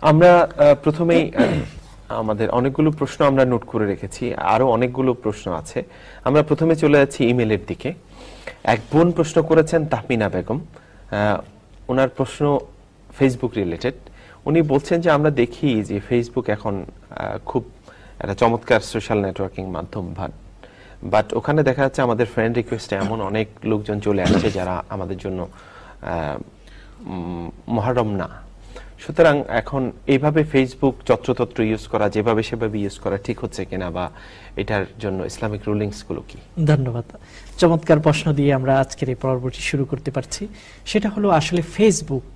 আমরা প্রথমেই আমাদের অনেকগুলো প্রশ্ন আমরা নোট করে রেখেছি আরও অনেকগুলো প্রশ্ন আছে। আমরা প্রথমে চলে যাচ্ছি ইমেলের দিকে। এক বোন প্রশ্ন করেছেন তাহমিনা বেগম। ওনার প্রশ্ন ফেসবুক রিলেটেড উনি বলছেন যে, আমরা দেখি যে ফেসবুক এখন খুব একটা চমৎকার সোশ্যাল নেটওয়ার্কিং মাধ্যম বাট ওখানে দেখা যাচ্ছে আমাদের ফ্রেন্ড রিকোয়েস্টে এমন অনেক লোকজন চলে আসছে যারা আমাদের জন্য মহারম না। সুতরাং এখন এইভাবে ফেসবুক যত্রতত্র ইউজ করা, যেভাবে সেভাবে ইউজ করা ঠিক হচ্ছে কিনা বা এটার জন্য ইসলামিক রুলিংসগুলো কি? ধন্যবাদ। চমৎকার প্রশ্ন দিয়ে আমরা আজকের এই পর্বটি শুরু করতে পারছি। সেটা হলো আসলে ফেসবুক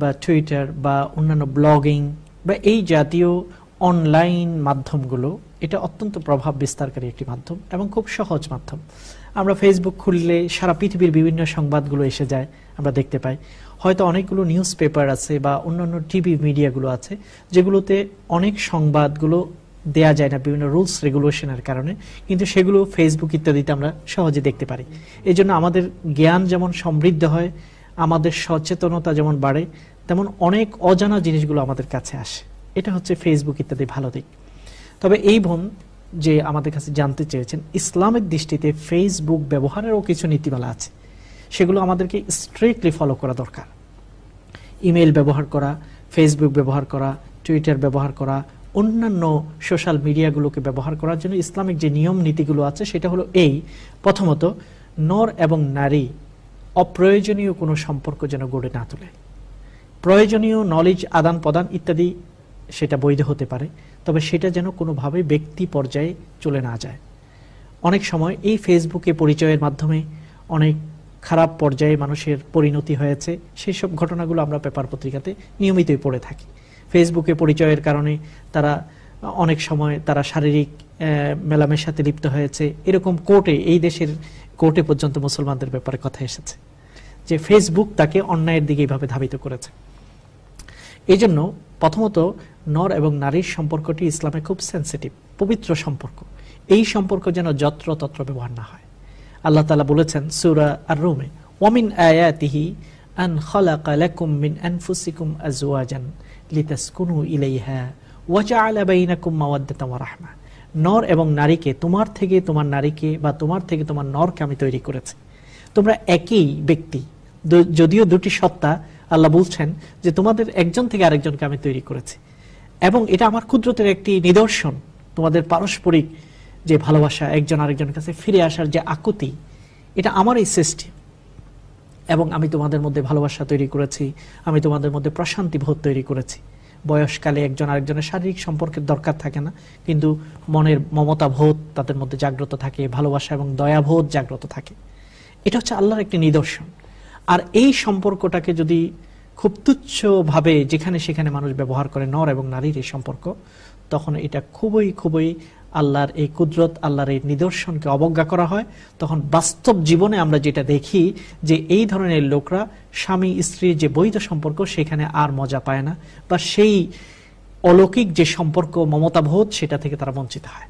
বা টুইটার বা অন্যান্য ব্লগিং বা এই জাতীয় অনলাইন মাধ্যমগুলো, এটা অত্যন্ত প্রভাব বিস্তারকারী একটি মাধ্যম এবং খুব সহজ মাধ্যম। আমরা ফেসবুক খুললে সারা পৃথিবীর বিভিন্ন সংবাদগুলো এসে যায়, আমরা দেখতে পাই। হয়তো অনেকগুলো নিউজ পেপার আছে বা অন্যান্য টিভি মিডিয়াগুলো আছে, যেগুলোতে অনেক সংবাদগুলো দেয়া যায় না, বিভিন্ন রুলস রেগুলেশনের কারণে, কিন্তু সেগুলো ফেসবুক ইত্যাদিতে আমরা সহজে দেখতে পারি। এই জন্য আমাদের জ্ঞান যেমন সমৃদ্ধ হয়, আমাদের সচেতনতা যেমন বাড়ে, তেমন অনেক অজানা জিনিসগুলো আমাদের কাছে আসে। এটা হচ্ছে ফেসবুক ইত্যাদি ভালো দিক। তবে এই বোন যে আমাদের কাছে জানতে চেয়েছেন, ইসলামের দৃষ্টিতে ফেসবুক ব্যবহারেরও কিছু নীতিমালা আছে। সেগুলো আমাদেরকে স্ট্রিক্টলি ফলো করা দরকার। ইমেল ব্যবহার করা ফেসবুক ব্যবহার করা টুইটার ব্যবহার করা, অন্যান্য সোশ্যাল মিডিয়াগুলোকে ব্যবহার করার জন্য ইসলামিক যে নিয়ম নীতিগুলো আছে, সেটা হলো এই। প্রথমত, নর এবং নারী অপ্রয়োজনীয় কোনো সম্পর্ক যেন গড়ে না তোলে। প্রয়োজনীয় নলেজ আদান প্রদান ইত্যাদি সেটা বৈধ হতে পারে, তবে সেটা যেন কোনোভাবে ব্যক্তি পর্যায়ে চলে না যায়। অনেক সময় এই ফেসবুকে পরিচয়ের মাধ্যমে অনেক খারাপ পর্যায়ে মানুষের পরিণতি হয়েছে সেই সব ঘটনাগুলো আমরা পেপার পত্রিকাতে নিয়মিতই পড়ে থাকি। ফেসবুকে পরিচয়ের কারণে তারা অনেক সময় তারা শারীরিক মেলামেশাতে লিপ্ত হয়েছে। এরকম কোর্টে, এই দেশের কোর্টে পর্যন্ত মুসলমানদের ব্যাপারে কথা এসেছে যে ফেসবুক তাকে অন্যায়ের দিকে এইভাবে ধাবিত করেছে। এই জন্য প্রথমত নর এবং নারীর সম্পর্কটি ইসলামে খুব সেন্সিটিভ পবিত্র সম্পর্ক। এই সম্পর্ক যেন যত্র তত্র ব্যবহার না হয়। আল্লাহ তালা বলেছেন সুরা আর রুমে ওয়ামিন আয়াতিহি আন খালাকা লাকুম মিন আনফুসিকুম আজওয়াজান লিতাসকুনু ইলাইহা ওয়াজআলা বাইনাকুম মাওয়াদ্দাতাম ওয়া রাহমা। নর এবং নারীকে তোমার থেকে তোমার নারীকে বা তোমার থেকে তোমার নরকে আমি তৈরি করেছি। তোমরা একই ব্যক্তি। যদিও দুটি সত্তা, আল্লাহ বলছেন যে তোমাদের একজন থেকে আরেকজনকে আমি তৈরি করেছি। এবং এটা আমার ক্ষুদ্রতের একটি নিদর্শন, তোমাদের পারস্পরিক যে ভালোবাসা একজন আরেকজনের কাছে ফিরে আসার যে আকুতি, এটা আমার এই সৃষ্টি। এবং আমি তোমাদের মধ্যে ভালোবাসা তৈরি করেছি, আমি তোমাদের মধ্যে প্রশান্তি বোধ তৈরি করেছি। বয়সকালে একজন আরেকজনের শারীরিক সম্পর্কের দরকার থাকে না, কিন্তু মনের মমতা বোধ তাদের মধ্যে জাগ্রত থাকে, ভালোবাসা এবং দয়াবোধ জাগ্রত থাকে। এটা হচ্ছে আল্লাহর একটি নিদর্শন। আর এই সম্পর্কটাকে যদি খুব তুচ্ছভাবে যেখানে সেখানে মানুষ ব্যবহার করে নর এবং নারীর এই সম্পর্ক, তখন এটা খুবই খুবই আল্লাহর এই কুদরত, আল্লাহর এই নিদর্শনকে অবজ্ঞা করা হয়। তখন বাস্তব জীবনে আমরা যেটা দেখি যে এই ধরনের লোকরা স্বামী স্ত্রীর যে বৈধ সম্পর্ক, সেখানে আর মজা পায় না বা সেই অলৌকিক যে সম্পর্ক মমতা মমতাবোধ, সেটা থেকে তারা বঞ্চিত হয়।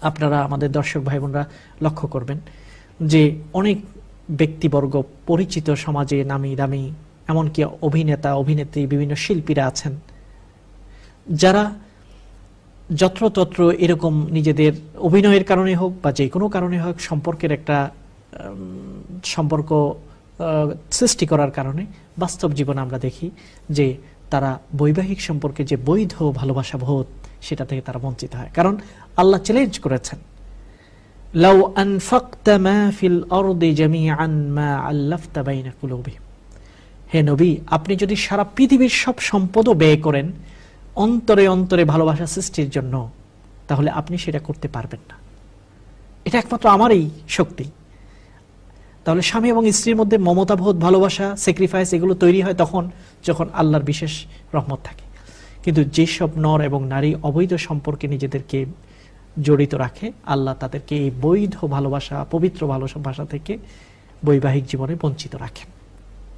আপনারা, আমাদের দর্শক ভাই বোনরা লক্ষ্য করবেন যে অনেক ব্যক্তিবর্গ পরিচিত সমাজে নামি দামি এমনকি অভিনেতা, অভিনেত্রী, বিভিন্ন শিল্পীরা আছেন। যারা যত্রতত্র এরকম নিজেদের অভিনয়ের কারণে হোক বা যে কোনো কারণে হোক সম্পর্কের একটা সম্পর্ক সৃষ্টি করার কারণে বাস্তব জীবন আমরা দেখি যে তারা বৈবাহিক সম্পর্কে যে বৈধ ভালোবাসা বোধ, সেটা থেকে তারা বঞ্চিত হয়। কারণ আল্লাহ চ্যালেঞ্জ করেছেন। লাউ আনফাকতা মা ফিল আরদি জামিআন মা আল্লাফতা বাইনা কুলুবিহিম। হে নবী, আপনি যদি সারা পৃথিবীর সব সম্পদও ব্যয় করেন, অন্তরে অন্তরে ভালোবাসা সৃষ্টির জন্য, তাহলে আপনি সেটা করতে পারবেন না। এটা একমাত্র আমারই শক্তি। তাহলে স্বামী এবং স্ত্রীর মধ্যে মমতাবোধ, ভালোবাসা স্যাক্রিফাইস এগুলো তৈরি হয় তখন, যখন আল্লাহর বিশেষ রহমত থাকে। কিন্তু যেসব নর এবং নারী অবৈধ সম্পর্কে নিজেদেরকে জড়িত রাখে, আল্লাহ তাদেরকে এই বৈধ ভালোবাসা, পবিত্র ভালোবাসা থেকে বৈবাহিক জীবনে বঞ্চিত রাখেন।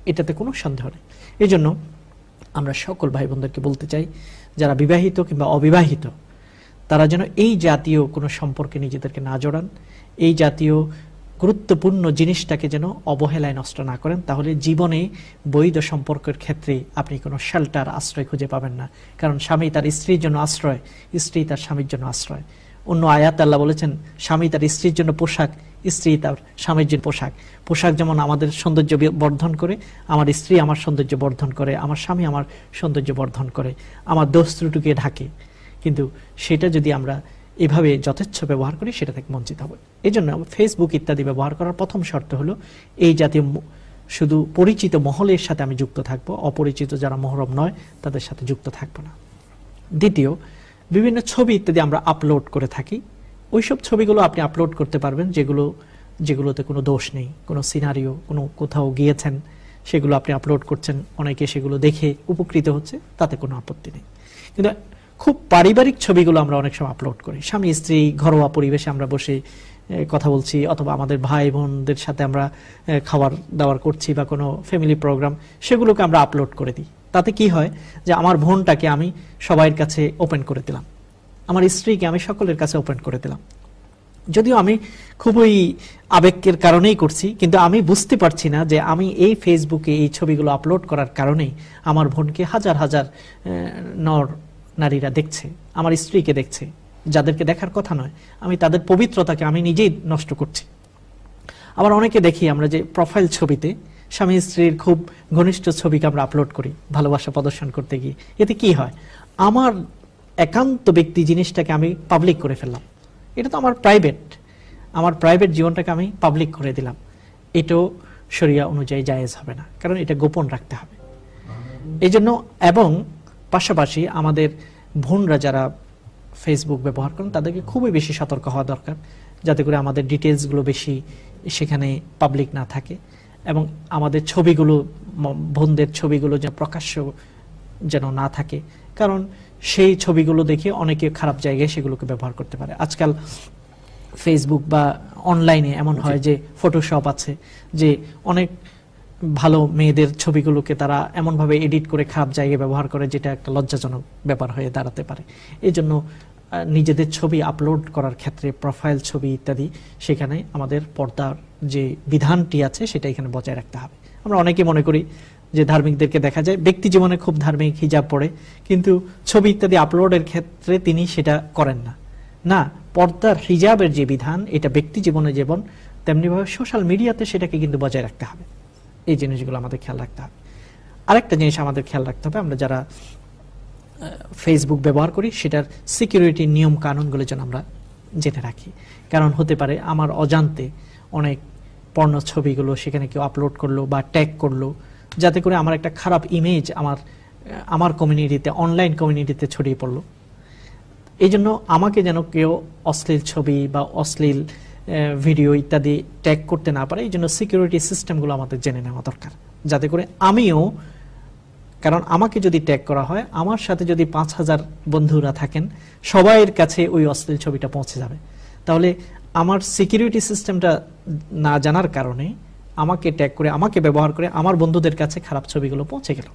এটাতে কোনো সন্দেহ নেই। এই জন্য আমরা সকল ভাই বোনদেরকে বলতে চাই, যারা বিবাহিত কিংবা অবিবাহিত, তারা যেন এই জাতীয় কোনো সম্পর্কে নিজেদেরকে না জড়ান, এই জাতীয় গুরুত্বপূর্ণ জিনিসটাকে যেন অবহেলায় নষ্ট না করেন, তাহলে জীবনে বৈধ সম্পর্কের ক্ষেত্রে আপনি কোনো শেল্টার আশ্রয় খুঁজে পাবেন না। কারণ স্বামী তার স্ত্রীর জন্য আশ্রয়, স্ত্রী তার স্বামীর জন্য আশ্রয়। অন্য আয়াত আল্লাহ বলেছেন, স্বামী তার স্ত্রীর জন্য পোশাক, স্ত্রী তার স্বামীর জন্য পোশাক। পোশাক যেমন আমাদের সৌন্দর্য বর্ধন করে, আমার স্ত্রী আমার সৌন্দর্য বর্ধন করে, আমার স্বামী আমার সৌন্দর্য বর্ধন করে, আমার দোষ ত্রুটিকে ঢাকে। কিন্তু সেটা যদি আমরা এভাবে যথেচ্ছ ব্যবহার করি, সেটা থেকে বঞ্চিত হবে। এই জন্য ফেসবুক ইত্যাদি ব্যবহার করার প্রথম শর্ত হলো, এই জাতীয় শুধু পরিচিত মহলের সাথে আমি যুক্ত থাকব, অপরিচিত যারা মহরম নয়, তাদের সাথে যুক্ত থাকব না। দ্বিতীয় বিভিন্ন ছবি ইত্যাদি আমরা আপলোড করে থাকি। ওইসব ছবিগুলো আপনি আপলোড করতে পারবেন, যেগুলো, যেগুলোতে কোনো দোষ নেই, কোনো সিনারিও কোনো কোথাও গিয়েছেন, সেগুলো আপনি আপলোড করছেন, অনেকে সেগুলো দেখে উপকৃত হচ্ছে, তাতে কোনো আপত্তি নেই। কিন্তু খুব পারিবারিক ছবিগুলো আমরা অনেক সময় আপলোড করি। স্বামী, স্ত্রী, ঘরোয়া পরিবেশে আমরা বসে কথা বলছি, অথবা আমাদের ভাই বোনদের সাথে আমরা খাবার দাবার করছি বা কোনো ফ্যামিলি প্রোগ্রাম সেগুলোকে আমরা আপলোড করে দিই। তাতে কি হয় যে আমার বোনটাকে আমি সবাইয়ের কাছে ওপেন করে দিলাম। আমার স্ত্রীকে আমি সকলের কাছে ওপেন করে দিলাম। যদিও আমি খুবই আবেগের কারণেই করছি, কিন্তু আমি বুঝতে পারছি না যে আমি এই ফেসবুকে এই ছবিগুলো আপলোড করার কারণেই আমার বোনকে হাজার হাজার নর নারীরা দেখছে, আমার স্ত্রীকে দেখছে। যাদেরকে দেখার কথা নয়, আমি তাদের পবিত্রতাকে আমি নিজেই নষ্ট করছি। আবার অনেকে দেখি আমরা যে প্রোফাইল ছবিতে স্বামী স্ত্রীর খুব ঘনিষ্ঠ ছবিকে আমরা আপলোড করি, ভালোবাসা প্রদর্শন করতে গিয়ে। এতে কি হয়? আমার একান্ত ব্যক্তি জিনিসটাকে আমি পাবলিক করে ফেললাম। এটা তো আমার প্রাইভেট আমার প্রাইভেট জীবনটাকে আমি পাবলিক করে দিলাম। এটাও শরিয়া অনুযায়ী জায়েজ হবে না, কারণ এটা গোপন রাখতে হবে। এই জন্য এবং পাশাপাশি আমাদের বোনরা যারা ফেসবুক ব্যবহার করেন, তাদেরকে খুবই বেশি সতর্ক হওয়া দরকার, যাতে করে আমাদের ডিটেলসগুলো বেশি সেখানে পাবলিক না থাকে। এবং আমাদের ছবিগুলো বোনদের ছবিগুলো যেন প্রকাশ্য যেন না থাকে। কারণ সেই ছবিগুলো দেখে অনেকে খারাপ জায়গায় সেগুলোকে ব্যবহার করতে পারে। আজকাল ফেসবুক বা অনলাইনে এমন হয় যে ফটোশপ আছে যে অনেক ভালো মেয়েদের ছবিগুলোকে তারা এমনভাবে এডিট করে খারাপ জায়গায় ব্যবহার করে যেটা একটা লজ্জাজনক ব্যাপার হয়ে দাঁড়াতে পারে। এই জন্য নিজেদের ছবি আপলোড করার ক্ষেত্রে প্রোফাইল ছবি ইত্যাদি সেখানে আমাদের পর্দার যে বিধানটি আছে সেটা এখানে বজায় রাখতে হবে। আমরা অনেকে মনে করি যে ধার্মিকদেরকে দেখা যায়, ব্যক্তি জীবনে খুব ধার্মিক হিজাব পড়ে, কিন্তু ছবি ইত্যাদি আপলোডের ক্ষেত্রে তিনি সেটা করেন না। না, পর্দার হিজাবের যে বিধান, এটা ব্যক্তি জীবনে যেমন, তেমনিভাবে সোশ্যাল মিডিয়াতে সেটাকে কিন্তু বজায় রাখতে হবে। এই জিনিসগুলো আমাদের খেয়াল রাখতে হবে। আরেকটা জিনিস আমাদের খেয়াল রাখতে হবে, আমরা যারা ফেসবুক ব্যবহার করি, সেটার সিকিউরিটি নিয়ম কানুনগুলো যেন আমরা জেনে রাখি। কারণ হতে পারে, আমার অজান্তে অনেক পর্ণ ছবিগুলো সেখানে কেউ আপলোড করল বা ট্যাগ করল, যাতে করে আমার একটা খারাপ ইমেজ আমার আমার কমিউনিটিতে অনলাইন কমিউনিটিতে ছড়িয়ে পড়ল। এই জন্য আমাকে যেন কেউ অশ্লীল ছবি বা অশ্লীল ভিডিও ইত্যাদি ট্যাগ করতে না পারে এই জন্য সিকিউরিটি সিস্টেমগুলো আমাদের জেনে নেওয়া দরকার। যাতে করে আমিও, কারণ আমাকে যদি ট্যাগ করা হয়, আমার সাথে যদি পাঁচ হাজার বন্ধুরা থাকেন, সবাইয়ের কাছে ওই অশ্লীল ছবিটা পৌঁছে যাবে। তাহলে আমার সিকিউরিটি সিস্টেমটা না জানার কারণে আমাকে ট্যাগ করে, আমাকে ব্যবহার করে আমার বন্ধুদের কাছে খারাপ ছবিগুলো পৌঁছে গেল।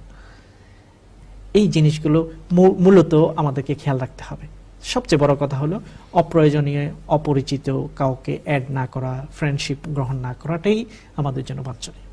এই জিনিসগুলো মূলত আমাদেরকে খেয়াল রাখতে হবে। সবচেয়ে বড় কথা হলো অপ্রয়োজনীয়, অপরিচিত কাউকে অ্যাড না করা ফ্রেন্ডশিপ গ্রহণ না করাটাই আমাদের জন্য বাঞ্ছনীয়।